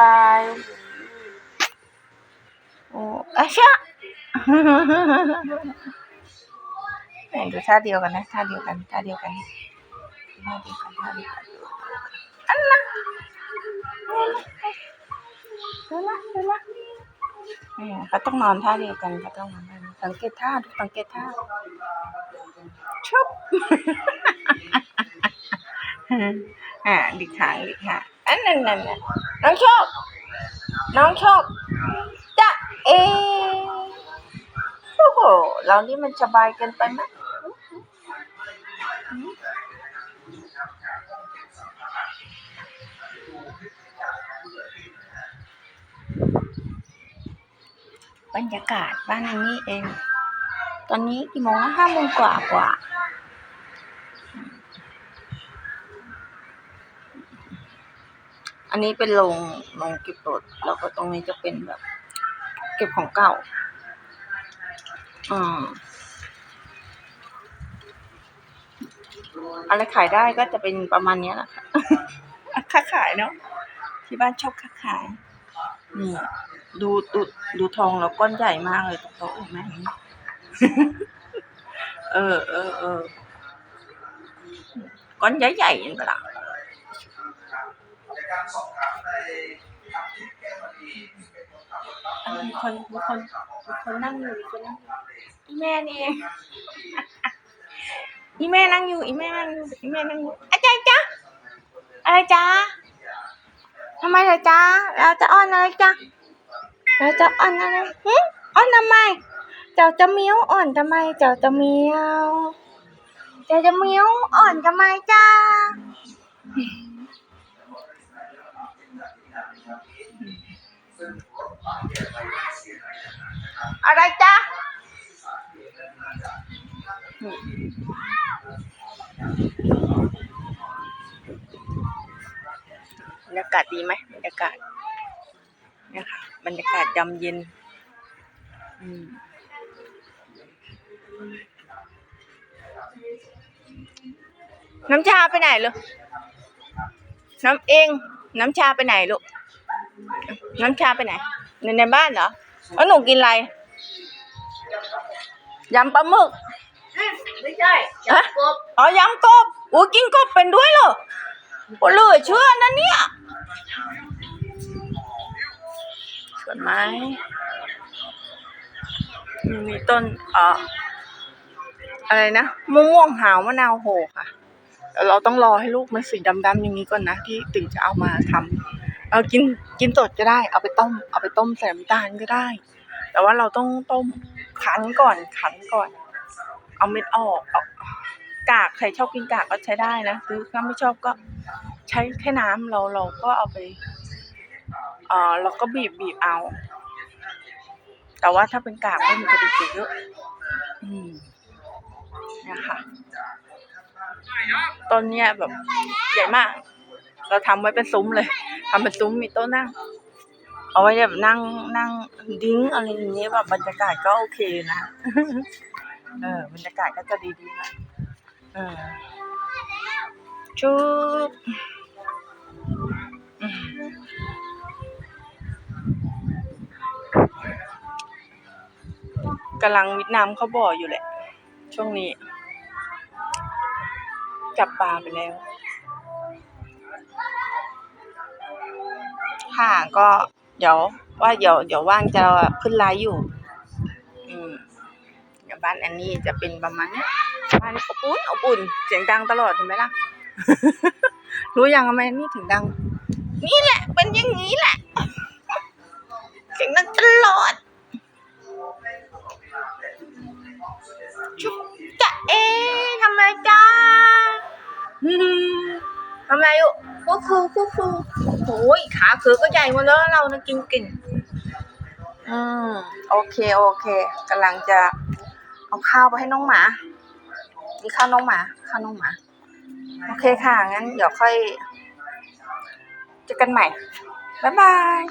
บายโอ้อาชะไหนดูท่าเดียวกันนะท่าเดียวกันท่าเดียวกันท่าเดียวกันท่าเดียวกันอันนะดูนะดูนะเนี่ยเขาต้องนอนท่าเดียวกันเขาต้องนอนดียวกันสังเกตท่าดูสังเกตท่าชุบอ่าดิหางดิหางอั นนั้นนั่นน่ะน้องโชค น้องโชคจะเอโอ้โหเรานี่มันสบายเกินไปไหมบรรยากาศบ้านอันนี้เอง ตอนนี้กี่โมงแล้วห้าโมงกว่ากว่า อันนี้เป็นโรงโรงเก็บรถแล้วก็ตรงนี้จะเป็นแบบ เก็บของเก่า อืมอะไรขายได้ก็จะเป็นประมาณนี้แหละค่ะค้าขายเนาะที่บ้านชอบค้าขายนี่ดูดูดูทองแล้วก้อนใหญ่มากเลยตรงโต๊ะเห็นไหมเออเออเออก้อนใหญ่ๆเห็นปะล่ะ มีคนมีคนมีคนนั่งอยู่มีคนนั่งอยู่อีแม่นี่เองอีแม่นั่งอยู่อีแม่นั่งอยู่อีแม่นั่งอยู่อาจารย์จ๊ะอะไรจ๊ะทำไมเหรอจ๊ะเราจะอ้อนอะไรจ๊ะเราจะอ้อนอะไรหึอ้อนทำไม เจ้าจะเมี้ยวอ่อนทำไม เจ้าจะเมี้ยว เจ้าจะเมี้ยวอ่อนทำไมจ้า อะไรจ๊ะบรรยากาศดีไหมบรรยากาศเนี่ยค่ะบรรยากาศยามเย็นอืมน้ำชาไปไหนลูก น้ำเอง น้ำชาไปไหนลูก น้ำชาไปไหน ในในบ้านเหรอแล้วหนูกินอะไรยำปลาหมึกไม่ใช่ฮะกบอ๋อยำกบอู้กินกบเป็นด้วยเหรอโอ้เหลือเชื่อนะเนี่ยสวนไม้มีมีต้นเอ่ออะไรนะมะม่วงหาวมะนาวโหค่ะแต่เราต้องรอให้ลูกมันสีดำๆอย่างนี้ก่อนนะ ที่ถึงจะเอามาทำ เอากินกินสดก็ได้ เอาไปต้ม เอาไปต้มใส่น้ำตาลก็ได้ แต่ว่าเราต้องต้มขันก่อนขันก่อน เอาเม็ดออกเอากากใครชอบกินกากก็ใช้ได้นะหรือถ้าไม่ชอบก็ใช้แค่น้ำเราเราก็เอาไปเออเราก็บีบบีบเอา แต่ว่าถ้าเป็นกากก็มันจะดีกว่าเยอะอืมนี่ค่ะต้นเนี้ยแบบใหญ่มาก เราทำไว้เป็นซุ้มเลย ทำเป็นซุ้มมีโต๊ะนั่ง เอาไว้แบบนั่งนั่งดิ้งอะไรอย่างเงี้ยแบบบรรยากาศก็โอเคนะ เออบรรยากาศก็จะดีๆนะเออชุบกำลังวิดน้ำเขาบ่ออยู่แหละ ช่วงนี้ จับปลาไปแล้ว ค่ะ ก็เดี๋ยวว่าเดี๋ยวเดี๋ยวว่างจะขึ้นไลฟ์อยู่ อืมเดี๋ยวบ้านอันนี้จะเป็นประมาณนี้บ้านอบอุ่นอบอุ่นเสียงดังตลอดเห็นไหมล่ะ รู้ยังทำไมนี่ถึงดัง นี่แหละ เป็นอย่างนี้แหละเสียงดังตลอดชุบจะเอ๊ะทำไมจ้าทำไมอยู่ ก็คือก็คือโอ้ยขาคือก็ใหญ่หมดแล้วเรานะกินกินอืมโอเคโอเคกำลังจะเอาข้าวไปให้น้องหมานี่ข้าวน้องหมาข้าวน้องหมา โอเคค่ะงั้นเดี๋ยวค่อยเจอกันใหม่บ๊ายบาย